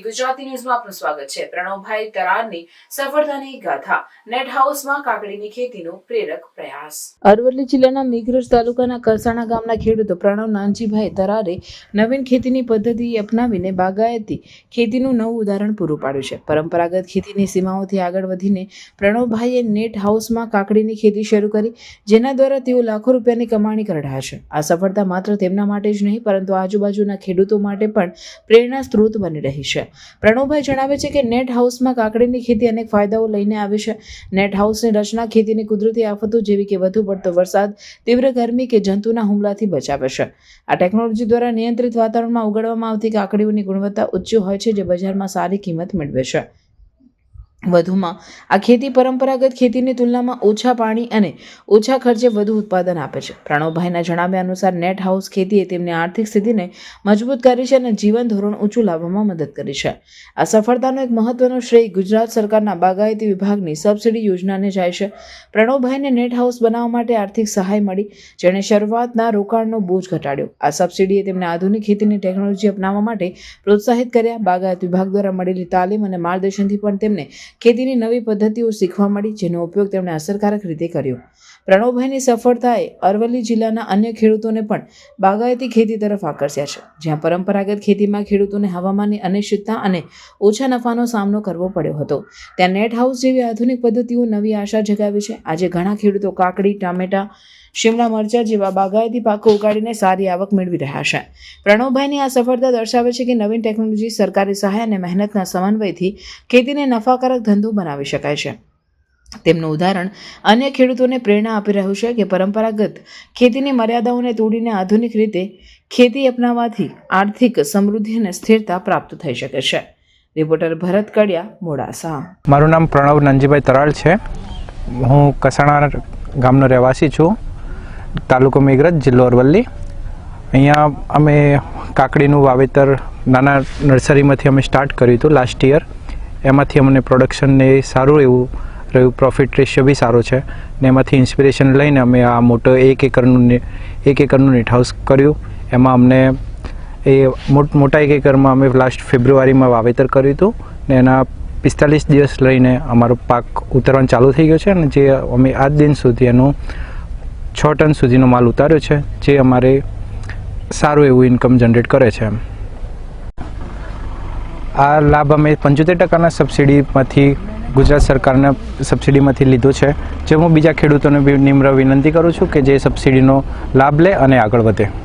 ગુજરાતી ન્યૂઝમાં આપનું સ્વાગત છે. પ્રણવભાઈ તરારની સફળતાની ગાથા નેટ હાઉસમાં કાકડીની ખેતીનો પ્રેરક પ્રયાસ. અરવલ્લી જિલ્લાના મેઘરજ તાલુકાના કરસાણા ગામના ખેડૂતો પ્રણવ નાનજીભાઈ તરારે નવીન ખેતીની પદ્ધતિ અપનાવીને બાગાયતી ખેતીનું નવું ઉદાહરણ પૂરું પાડ્યું છે. પરંપરાગત ખેતીની સીમાઓથી આગળ વધીને પ્રણવભાઈએ નેટ હાઉસમાં કાકડીની ખેતી શરૂ કરી, જેના દ્વારા તેઓ લાખો રૂપિયાની કમાણી કરી રહ્યા છે. આ સફળતા માત્ર તેમના માટે જ નહીં, પરંતુ આજુબાજુના ખેડૂતો માટે પણ પ્રેરણા સ્ત્રોત બની રહી છે. પ્રણવભાઈ જણાવે છે કે નેટ હાઉસમાં કાકડીની ખેતી અનેક ફાયદાઓ લઈને આવે છે. નેટ હાઉસની રચના ખેતીની કુદરતી આફતો જેવી કે વધુ પડતો વરસાદ, તીવ્ર ગરમી કે જંતુના હુમલાથી બચાવે છે. આ ટેકનોલોજી દ્વારા નિયંત્રિત વાતાવરણમાં ઉગાડવામાં આવતી કાકડીઓની ગુણવત્તા ઉચ્ચ હોય છે, જે બજારમાં સારી કિંમત મેળવે છે. વધુમાં, આ ખેતી પરંપરાગત ખેતીની તુલનામાં ઓછા પાણી અને ઓછા ખર્ચે વધુ ઉત્પાદન આપે છે. પ્રણવભાઈના જણાવ્યા અનુસાર નેટ હાઉસ ખેતીએ તેમની આર્થિક સ્થિતિને મજબૂત કરી છે અને જીવન ધોરણ ઊંચું લાવવામાં મદદ કરી છે. આ સફળતાનો એક મહત્વનો શ્રેય ગુજરાત સરકારના બાગાયતી વિભાગની સબસિડી યોજનાને જાય છે. પ્રણવભાઈને નેટ હાઉસ બનાવવા માટે આર્થિક સહાય મળી, જેણે શરૂઆતના રોકાણનો બોજ ઘટાડ્યો. આ સબસિડીએ તેમને આધુનિક ખેતીની ટેકનોલોજી અપનાવવા માટે પ્રોત્સાહિત કર્યા. બાગાયત વિભાગ દ્વારા મળેલી તાલીમ અને માર્ગદર્શનથી પણ તેમને ખેતીની નવી પદ્ધતિઓ શીખવા મળી, જેનો ઉપયોગ તેમણે અસરકારક રીતે કર્યો. પ્રણવભાઈની સફળતાએ અરવલ્લી જિલ્લાના અન્ય ખેડૂતોને પણ બાગાયતી ખેતી તરફ આકર્ષ્યા છે, જ્યાં પરંપરાગત ખેતીમાં ખેડૂતોને હવામાનની અનિશ્ચિતતા અને ઓછા નફાનો સામનો કરવો પડ્યો હતો. ત્યાં નેટ હાઉસ જેવી આધુનિક પદ્ધતિઓ નવી આશા જગાવી છે. આજે ઘણા ખેડૂતો કાકડી, ટામેટા શિમલા મરચા જેવા બાગાયતી પાકો ઉગાડીને સારી આવક મેળવી રહ્યા છે. પ્રણવભાઈની આ સફળતા દર્શાવે છે કે નવીન ટેકનોલોજી સરકારી સહાય અને મહેનતના સમન્વયથી ખેતીને નફાકારક ધંધો બનાવી શકાય છે. તેમનું ઉદાહરણ, અન્ય ખેડૂતોને પ્રેરણા આપી રહ્યું છે કે પરંપરાગત ખેતીની મર્યાદાઓને તોડીને આધુનિક રીતે ખેતી અપનાવવાથી આર્થિક સમૃદ્ધિ અને સ્થિરતા પ્રાપ્ત થઈ શકે છે. રિપોર્ટર ભરત કડિયા, મોડાસા. મારું નામ પ્રણવ નંજીભાઈ તરાળ છે. હું કસાણા ગામનો રહેવાસી છું. તાલુકો મેઘરજ, જિલ્લો અરવલ્લી. અહીંયા અમે કાકડીનું વાવેતર નાના નર્સરીમાંથી અમે સ્ટાર્ટ કર્યું હતું લાસ્ટ યર એમાંથી અમને પ્રોડક્શનને સારું એવું રહ્યું પ્રોફિટ રેશિયો બી સારો છે. ને એમાંથી ઇન્સ્પિરેશન લઈને અમે આ મોટો એક એકરનું એક એકરનું નેટ હાઉસ કર્યું. એમાં અમને એ મોટા એક એકરમાં અમે લાસ્ટ ફેબ્રુઆરીમાં વાવેતર કર્યું હતું. ને એના પિસ્તાલીસ દિવસ લઈને અમારો પાક ઉતરવાનું ચાલુ થઈ ગયો છે. અને જે અમે આજ દિન સુધી એનું છ ટન સુધીનો માલ ઉતાર્યો છે, જે અમારે સારું એવું ઇન્કમ જનરેટ કરે છે. આ લાભ અમે પંચોતેર ટકાના સબસિડીમાંથી ગુજરાત સરકારના સબસિડીમાંથી લીધો છે. જે હું બીજા ખેડૂતોને નિમ્ર વિનંતી કરું છું કે જે સબસિડીનો લાભ લે અને આગળ વધે.